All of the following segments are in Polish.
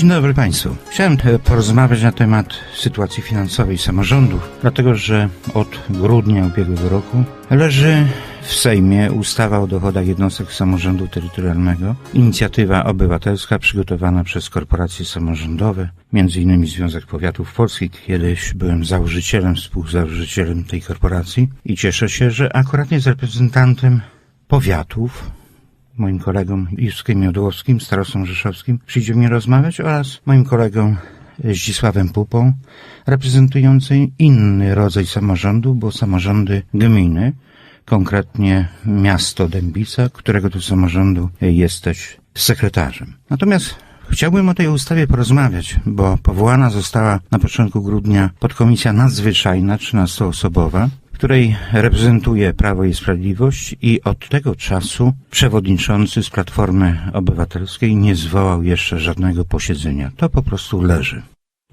Dzień dobry Państwu. Chciałem porozmawiać na temat sytuacji finansowej samorządów, dlatego że od grudnia ubiegłego roku leży w Sejmie ustawa o dochodach jednostek samorządu terytorialnego, inicjatywa obywatelska przygotowana przez korporacje samorządowe, innymi Związek Powiatów Polskich. Kiedyś byłem założycielem, współzałożycielem tej korporacji i cieszę się, że akurat jest reprezentantem powiatów, moim kolegą Juskiem Jodłowskim, starostą rzeszowskim, przyjdzie mi rozmawiać oraz moim kolegą Zdzisławem Pupą, reprezentującym inny rodzaj samorządu, bo samorządy gminy, konkretnie miasto Dębica, którego to samorządu jesteś sekretarzem. Natomiast Chciałbym o tej ustawie porozmawiać, bo powołana została na początku grudnia podkomisja nadzwyczajna, 13-osobowa, której reprezentuje Prawo i Sprawiedliwość i od tego czasu przewodniczący z Platformy Obywatelskiej nie zwołał jeszcze żadnego posiedzenia. To po prostu leży.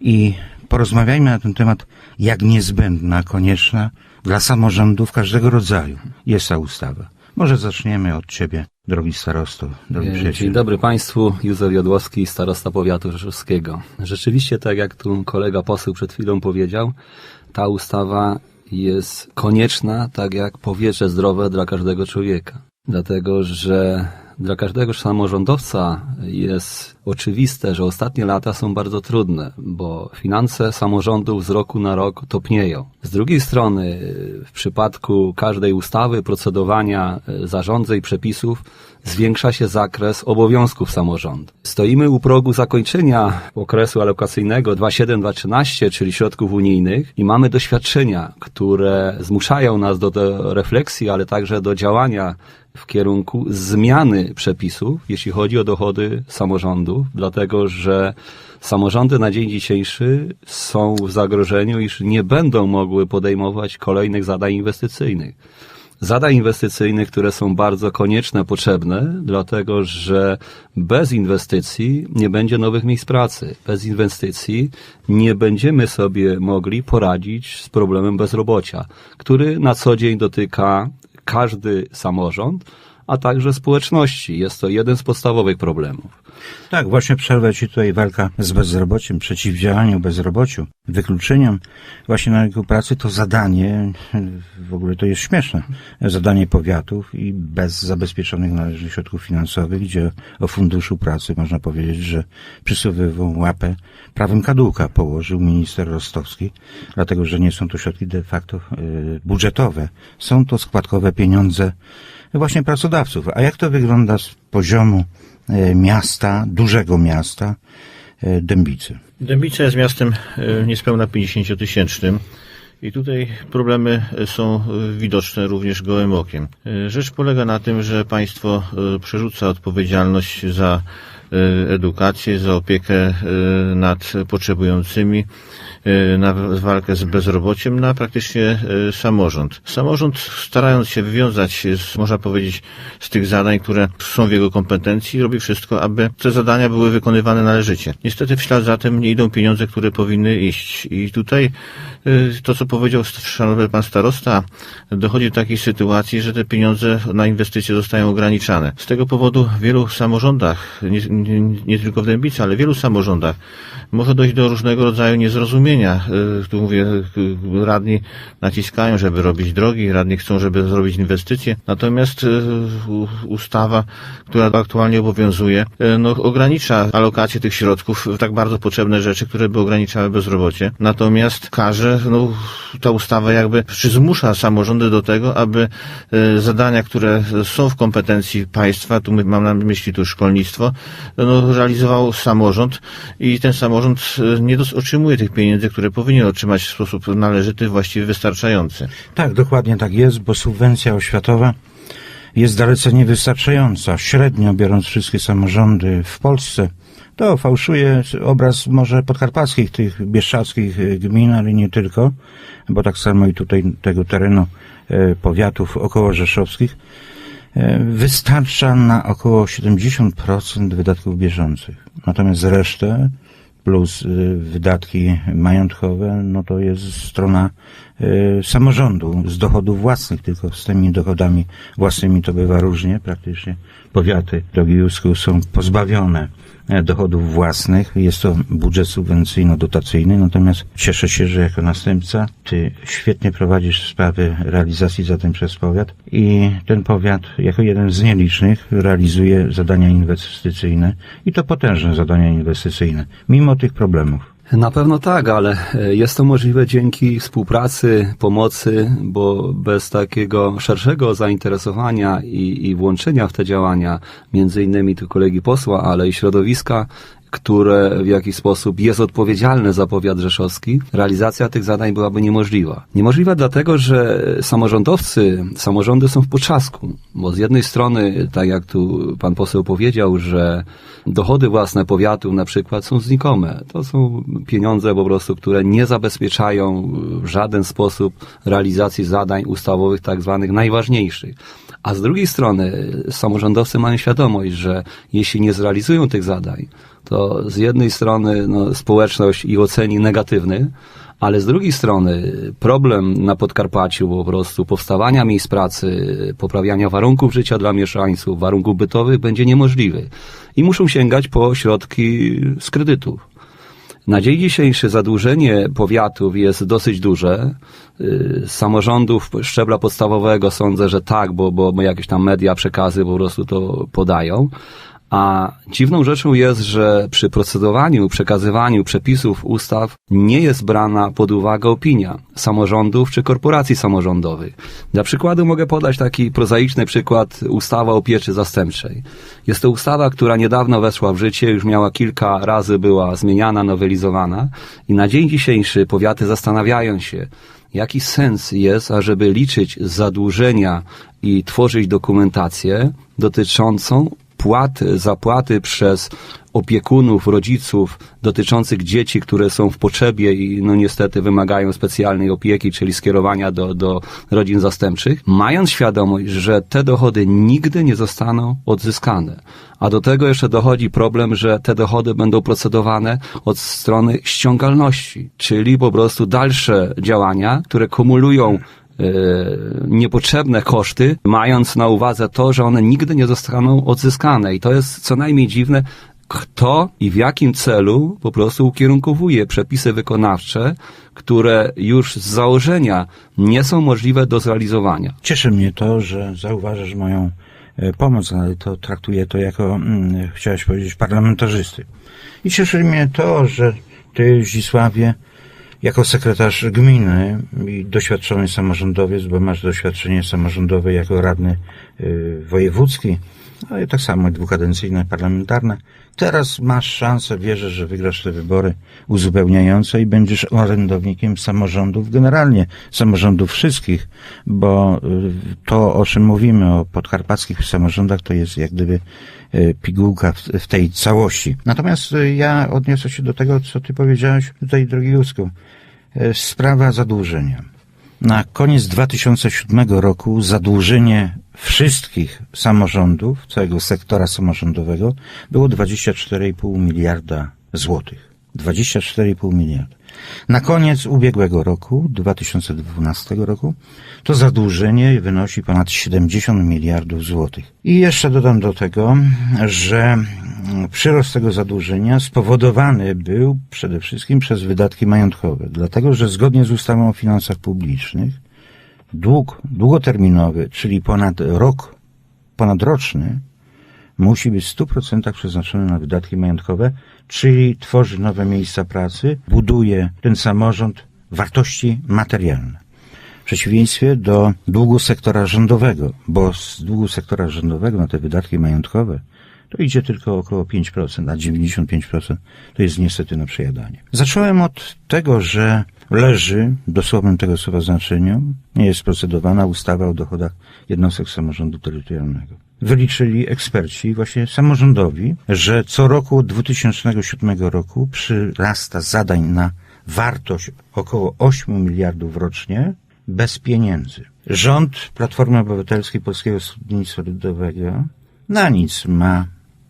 I porozmawiajmy na ten temat, jak niezbędna, konieczna dla samorządów każdego rodzaju jest ta ustawa. Może zaczniemy od Ciebie, drogi starosto, drogi przyjaciel. Dzień dobry Państwu, Józef Jodłowski, starosta powiatu rzeszowskiego. Rzeczywiście, tak jak tu kolega poseł przed chwilą powiedział, ta ustawa jest konieczna, tak jak powietrze zdrowe dla każdego człowieka. Dlatego, że dla każdego samorządowca jest oczywiste, że ostatnie lata są bardzo trudne, bo finanse samorządów z roku na rok topnieją. Z drugiej strony, w przypadku każdej ustawy, procedowania, zarządzeń, przepisów, zwiększa się zakres obowiązków samorządu. Stoimy u progu zakończenia okresu alokacyjnego 27-2013, czyli środków unijnych i mamy doświadczenia, które zmuszają nas do, do refleksji, ale także do działania w kierunku zmiany przepisów, jeśli chodzi o dochody samorządów, dlatego że samorządy na dzień dzisiejszy są w zagrożeniu, iż nie będą mogły podejmować kolejnych zadań inwestycyjnych. Zadań inwestycyjnych, które są bardzo konieczne, potrzebne, dlatego że bez inwestycji nie będzie nowych miejsc pracy. Bez inwestycji nie będziemy sobie mogli poradzić z problemem bezrobocia, który na co dzień dotyka każdy samorząd, a także społeczności. Jest to jeden z podstawowych problemów. Tak, właśnie przerwę Ci tutaj walka z bezrobociem, przeciwdziałaniu bezrobociu, wykluczeniom właśnie na rynku pracy to zadanie, w ogóle to jest śmieszne, zadanie powiatów i bez zabezpieczonych należnych środków finansowych, gdzie o funduszu pracy można powiedzieć, że przysłowiową łapę prawem kadłuka położył minister Rostowski, dlatego że nie są to środki de facto y, budżetowe, są to składkowe pieniądze właśnie pracodawców. A jak to wygląda z poziomu e, miasta, dużego miasta e, Dębicy? Dębica jest miastem e, niespełna 50-tysięcznym. I tutaj problemy są widoczne również gołym okiem. Rzecz polega na tym, że państwo przerzuca odpowiedzialność za edukację, za opiekę nad potrzebującymi Y, na walkę z bezrobociem na praktycznie samorząd. Samorząd starając się wywiązać, z, można powiedzieć, z tych zadań, które są w jego kompetencji, robi wszystko, aby te zadania były wykonywane należycie. Niestety w ślad za tym nie idą pieniądze, które powinny iść. I tutaj to, co powiedział szanowny pan starosta, dochodzi do takiej sytuacji, że te pieniądze na inwestycje zostają ograniczane. Z tego powodu w wielu samorządach, nie, nie, nie tylko w Dębicy, ale w wielu samorządach może dojść do różnego rodzaju niezrozumienia Y, tu mówię, y, radni naciskają, żeby robić drogi, radni chcą, żeby zrobić inwestycje. Natomiast y, ustawa, która aktualnie obowiązuje, no, ogranicza alokację tych środków w tak bardzo potrzebne rzeczy, które by ograniczały bezrobocie. Natomiast każe, no, ta ustawa jakby, czy zmusza samorządy do tego, aby zadania, które są w kompetencji państwa, tu mam na myśli tu szkolnictwo, no, realizował samorząd i ten samorząd nie otrzymuje tych pieniędzy, które powinien otrzymać w sposób należyty, właściwie wystarczający. Tak, dokładnie tak jest, bo subwencja oświatowa jest dalece niewystarczająca. Średnio biorąc wszystkie samorządy w Polsce, to fałszuje obraz może podkarpackich, tych bieszczadzkich gmin, ale nie tylko, bo tak samo i tutaj tego terenu e, powiatów około rzeszowskich e, wystarcza na około 70% wydatków bieżących. Natomiast resztę plus y, wydatki majątkowe, no to jest strona samorządu z dochodów własnych, tylko z tymi dochodami własnymi to bywa różnie, praktycznie powiaty drogi Jusku są pozbawione e, dochodów własnych. Jest to budżet subwencyjno-dotacyjny, natomiast cieszę się, że jako następca ty świetnie prowadzisz sprawy realizacji zadań przez powiat i ten powiat jako jeden z nielicznych realizuje zadania inwestycyjne i to potężne zadania inwestycyjne, mimo tych problemów. Na pewno tak, ale e, jest to możliwe dzięki współpracy, pomocy, bo bez takiego szerszego zainteresowania i, i włączenia w te działania, między innymi tu kolegi posła, ale i środowiska, które w jakiś sposób jest odpowiedzialne za powiat rzeszowski, realizacja tych zadań byłaby niemożliwa. Niemożliwa dlatego, że samorządowcy, samorządy są w potrzasku, bo z jednej strony, tak jak tu pan poseł powiedział, że dochody własne powiatu na przykład są znikome. To są pieniądze po prostu, które nie zabezpieczają w żaden sposób realizacji zadań ustawowych tak zwanych najważniejszych. A z drugiej strony samorządowcy mają świadomość, że jeśli nie zrealizują tych zadań, to z jednej strony no, społeczność ich oceni negatywny, ale z drugiej strony problem na Podkarpaciu po prostu powstawania miejsc pracy, poprawiania warunków życia dla mieszkańców, warunków bytowych będzie niemożliwy. I muszą sięgać po środki z kredytów. Na dzień dzisiejszy zadłużenie powiatów jest dosyć duże. Y, samorządów szczebla podstawowego sądzę, że tak, bo bo jakieś tam media, przekazy po prostu to podają. A dziwną rzeczą jest, że przy procedowaniu, przekazywaniu przepisów ustaw nie jest brana pod uwagę opinia samorządów czy korporacji samorządowych. Dla przykładu mogę podać taki prozaiczny przykład ustawa o pieczy zastępczej. Jest to ustawa, która niedawno weszła w życie, już miała kilka razy była zmieniana, nowelizowana i na dzień dzisiejszy powiaty zastanawiają się, jaki sens jest, ażeby liczyć zadłużenia i tworzyć dokumentację dotyczącą płaty, zapłaty przez opiekunów, rodziców dotyczących dzieci, które są w potrzebie i no niestety wymagają specjalnej opieki, czyli skierowania do, do rodzin zastępczych, mając świadomość, że te dochody nigdy nie zostaną odzyskane. A do tego jeszcze dochodzi problem, że te dochody będą procedowane od strony ściągalności, czyli po prostu dalsze działania, które kumulują niepotrzebne koszty, mając na uwadze to, że one nigdy nie zostaną odzyskane. I to jest co najmniej dziwne, kto i w jakim celu po prostu ukierunkowuje przepisy wykonawcze, które już z założenia nie są możliwe do zrealizowania. Cieszy mnie to, że zauważasz moją e, pomoc, ale to traktuję to jako, mm, chciałeś powiedzieć, parlamentarzysty. I cieszy mnie to, że ty, Zdzisławie, jako sekretarz gminy i doświadczony samorządowiec, bo masz doświadczenie samorządowe jako radny y, wojewódzki, no i tak samo dwukadencyjne parlamentarne. Teraz masz szansę, wierzę, że wygrasz te wybory uzupełniające i będziesz orędownikiem samorządów, generalnie samorządów wszystkich, bo y, to, o czym mówimy, o podkarpackich samorządach, to jest jak gdyby y, pigułka w, tej całości. Natomiast y, ja odniosę się do tego, co ty powiedziałeś tutaj, drogi Józku. Sprawa zadłużenia. Na koniec 2007 roku zadłużenie wszystkich samorządów, całego sektora samorządowego było 24,5 miliarda złotych. 24,5 miliarda. Na koniec ubiegłego roku, 2012 roku, to zadłużenie wynosi ponad 70 miliardów złotych. I jeszcze dodam do tego, że przyrost tego zadłużenia spowodowany był przede wszystkim przez wydatki majątkowe, dlatego że zgodnie z ustawą o finansach publicznych dług długoterminowy, czyli ponad rok, ponadroczny, musi być w 100% przeznaczony na wydatki majątkowe, czyli tworzy nowe miejsca pracy, buduje ten samorząd wartości materialne. W przeciwieństwie do długu sektora rządowego, bo z długu sektora rządowego na te wydatki majątkowe to idzie tylko około 5%, a 95% to jest niestety na przejadanie. Zacząłem od tego, że leży, dosłownym tego słowa znaczeniu, nie jest procedowana ustawa o dochodach jednostek samorządu terytorialnego. Wyliczyli eksperci, właśnie samorządowi, że co roku od 2007 roku przyrasta zadań na wartość około 8 miliardów rocznie bez pieniędzy. Rząd Platformy Obywatelskiej Polskiego Stronnictwa Ludowego na nic ma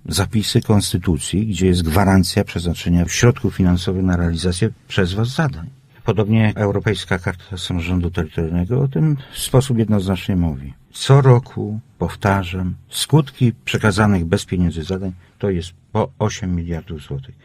zapisy konstytucji, gdzie jest gwarancja przeznaczenia środków finansowych na realizację przez was zadań. Podobnie Europejska Karta Samorządu Terytorialnego o tym w sposób jednoznacznie mówi. Co roku powtarzam, skutki przekazanych bez pieniędzy zadań to jest po 8 miliardów złotych.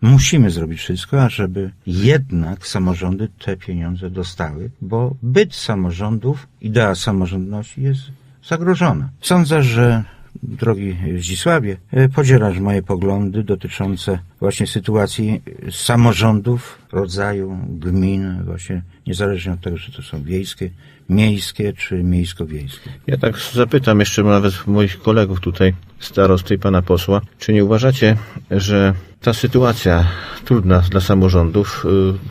Musimy zrobić wszystko, ażeby jednak samorządy te pieniądze dostały, bo byt samorządów, idea samorządności jest zagrożona. Sądzę, że drogi Zdzisławie, e, podzielasz moje poglądy dotyczące właśnie sytuacji samorządów, rodzaju gmin, właśnie niezależnie od tego, czy to są wiejskie, miejskie czy miejsko-wiejskie. Ja tak zapytam jeszcze nawet moich kolegów tutaj, starosty i pana posła, czy nie uważacie, że ta sytuacja trudna dla samorządów,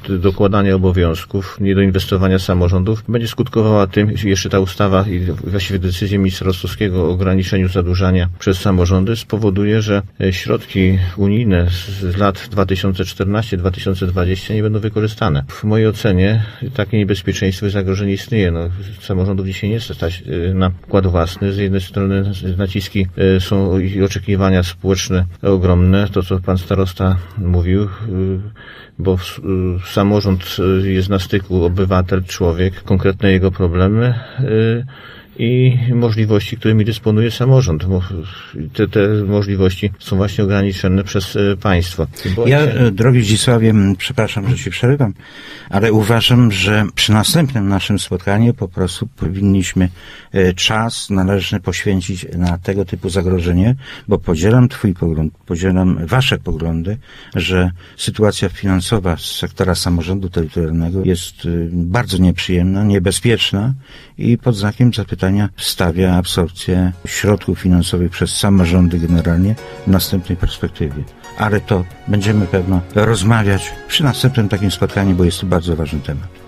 y, dokładania obowiązków, niedoinwestowania samorządów, będzie skutkowała tym, jeszcze ta ustawa i właściwie decyzja ministra Rostowskiego o ograniczeniu zadłużania przez samorządy spowoduje, że e, środki unijne z lat 2014-2020 nie będą wykorzystane. W mojej ocenie takie niebezpieczeństwo i zagrożenie istnieje. No, samorządów dzisiaj nie stać y, na wkład własny. Z jednej strony naciski y, są i oczekiwania społeczne ogromne, to co pan starosta mówił, y, bo samorząd jest na styku obywatel, człowiek, konkretne jego problemy i możliwości, którymi dysponuje samorząd. Mo- Te, te możliwości są właśnie ograniczone przez y, państwo. Ja, e, drogi Zdzisławie, przepraszam, że ci przerywam, ale uważam, że przy następnym naszym spotkaniu po prostu powinniśmy e, czas należny poświęcić na tego typu zagrożenie, bo podzielam twój pogląd, podzielam wasze poglądy, że sytuacja finansowa z sektora samorządu terytorialnego jest bardzo nieprzyjemna, niebezpieczna i pod znakiem zapytania stawia absorpcję środków finansowych przez samorządy generalnie w następnej perspektywie. Ale to będziemy pewno rozmawiać przy następnym takim spotkaniu, bo jest to bardzo ważny temat.